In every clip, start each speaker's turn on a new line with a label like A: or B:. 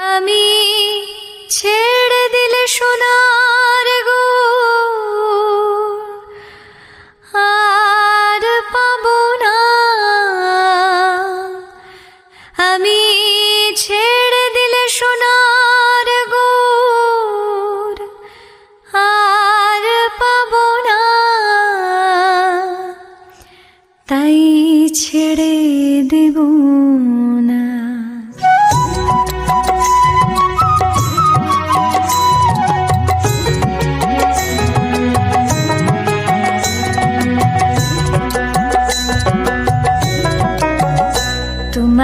A: আমি ছেড়ে দিলে সোনার গো আর পাব না। আমি ছেড়ে দিলে সোনার গো আর পাব না। তাই ছেড়ে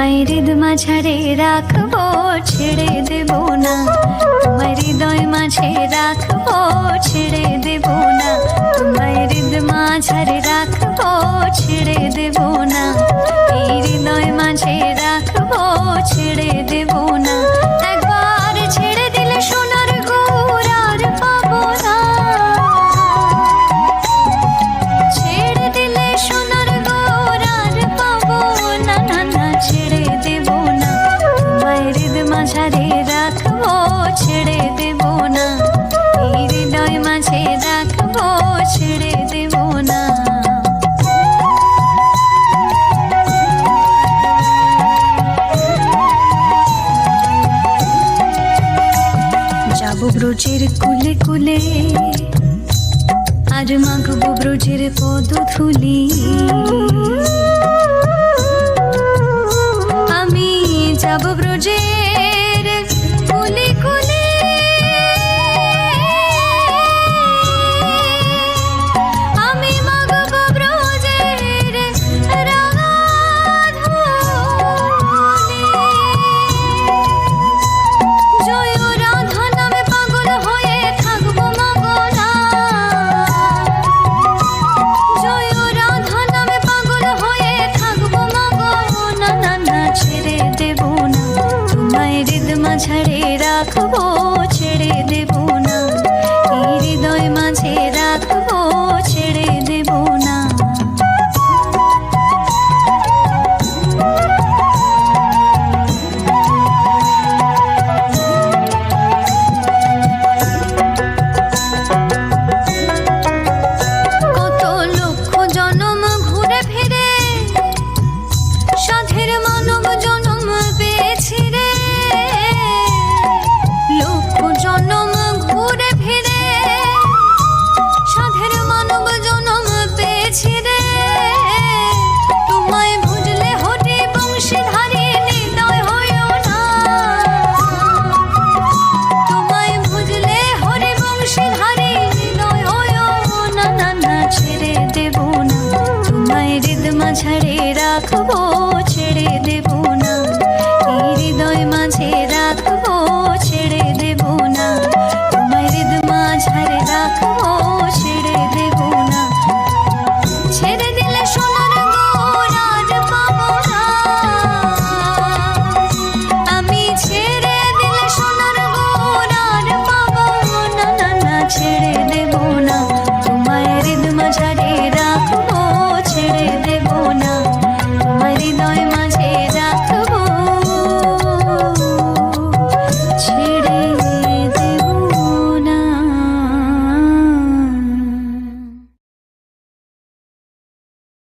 A: তোমায় হৃদ মাঝারে রাখব ছেড়ে দেব না। তোমার হৃদয় মাঝে রাখব ছেড়ে মাঝারে রাখব, ছেড়ে দেব না। এই হৃদয় মাঝে রাখব, ছেড়ে দেব না। যাব ব্রজের কুলে কুলে আর মাখবো ব্রজের পদ ধুলি। আমি যাব ব্রজের ขบว